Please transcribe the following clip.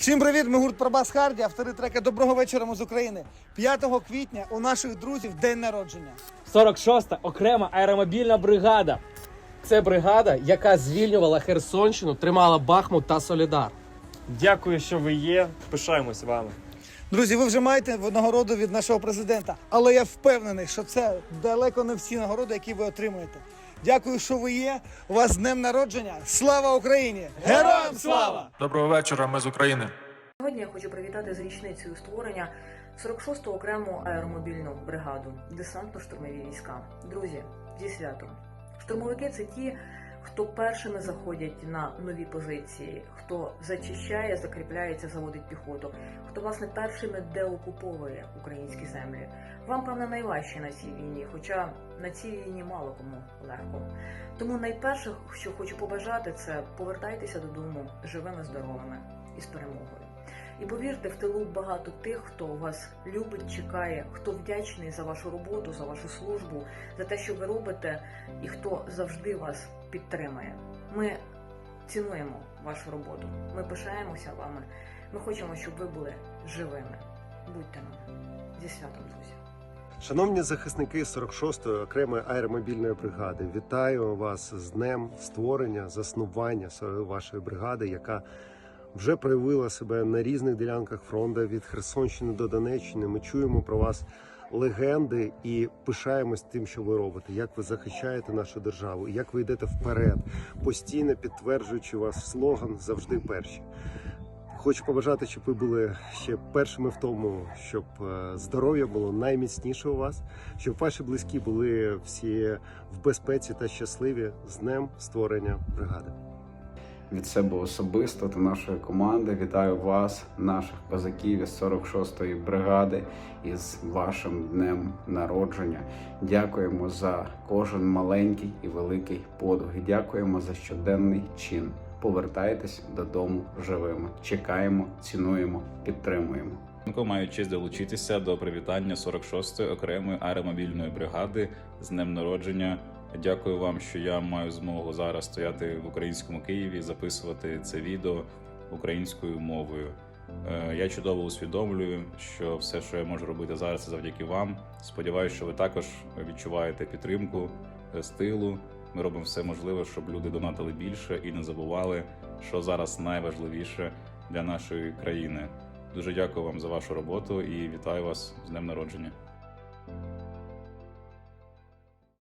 Всім привіт! Ми гурт Пробас Харді, автори трека Доброго вечора ми з України. 5 квітня у наших друзів день народження. 46-та окрема аеромобільна бригада. Це бригада, яка звільнювала Херсонщину, тримала Бахмут та Солідар. Дякую, що ви є. Пишаємось вами. Друзі, ви вже маєте нагороду від нашого президента, але я впевнений, що це далеко не всі нагороди, які ви отримуєте. Дякую, що ви є. У вас з днем народження. Слава Україні! Героям слава! Доброго вечора, ми з України. Сьогодні я хочу привітати з річницею створення 46-ту окрему аеромобільну бригаду десантно-штурмові війська. Друзі, зі святом. Штурмовики це ті, хто першими заходять на нові позиції, хто зачищає, закріпляється, заводить піхоту, хто власне першими деокуповує українські землі. Вам, певно, найважче на цій війні, хоча на цій війні мало кому легко. Тому найперше, що хочу побажати, це повертайтеся додому живими, здоровими і з перемогою. І повірте, в тилу багато тих, хто вас любить, чекає, хто вдячний за вашу роботу, за вашу службу, за те, що ви робите, і хто завжди вас підтримує. Ми цінуємо вашу роботу. Ми пишаємося вами. Ми хочемо, щоб ви були живими. Будьте нам зі святом, друзі. Шановні захисники 46-ї окремої аеромобільної бригади, вітаю вас з днем створення, заснування вашої бригади, яка вже проявила себе на різних ділянках фронту від Херсонщини до Донеччини. Ми чуємо про вас легенди і пишаємось тим, що ви робите, як ви захищаєте нашу державу, як ви йдете вперед, постійно підтверджуючи вас слоган завжди перші. Хочу побажати, щоб ви були ще першими в тому, щоб е, здоров'я було найміцніше у вас, щоб ваші близькі були всі в безпеці та щасливі з днем створення бригади. Від себе особисто та нашої команди вітаю вас, наших козаків із 46-ї бригади, із вашим днем народження. Дякуємо за кожен маленький і великий подвиг. Дякуємо за щоденний чин. Повертайтесь додому живими. Чекаємо, цінуємо, підтримуємо. Маю честь долучитися до привітання 46-ї окремої аеромобільної бригади з днем народження. Дякую вам, що я маю змогу зараз стояти в українському Києві, записувати це відео українською мовою. Е, Я чудово усвідомлюю, що все, що я можу робити зараз, це завдяки вам. Сподіваюся, що ви також відчуваєте підтримку е, з тилу. Ми робимо все можливе, щоб люди донатили більше і не забували, що зараз найважливіше для нашої країни. Дуже дякую вам за вашу роботу і вітаю вас з днем народження.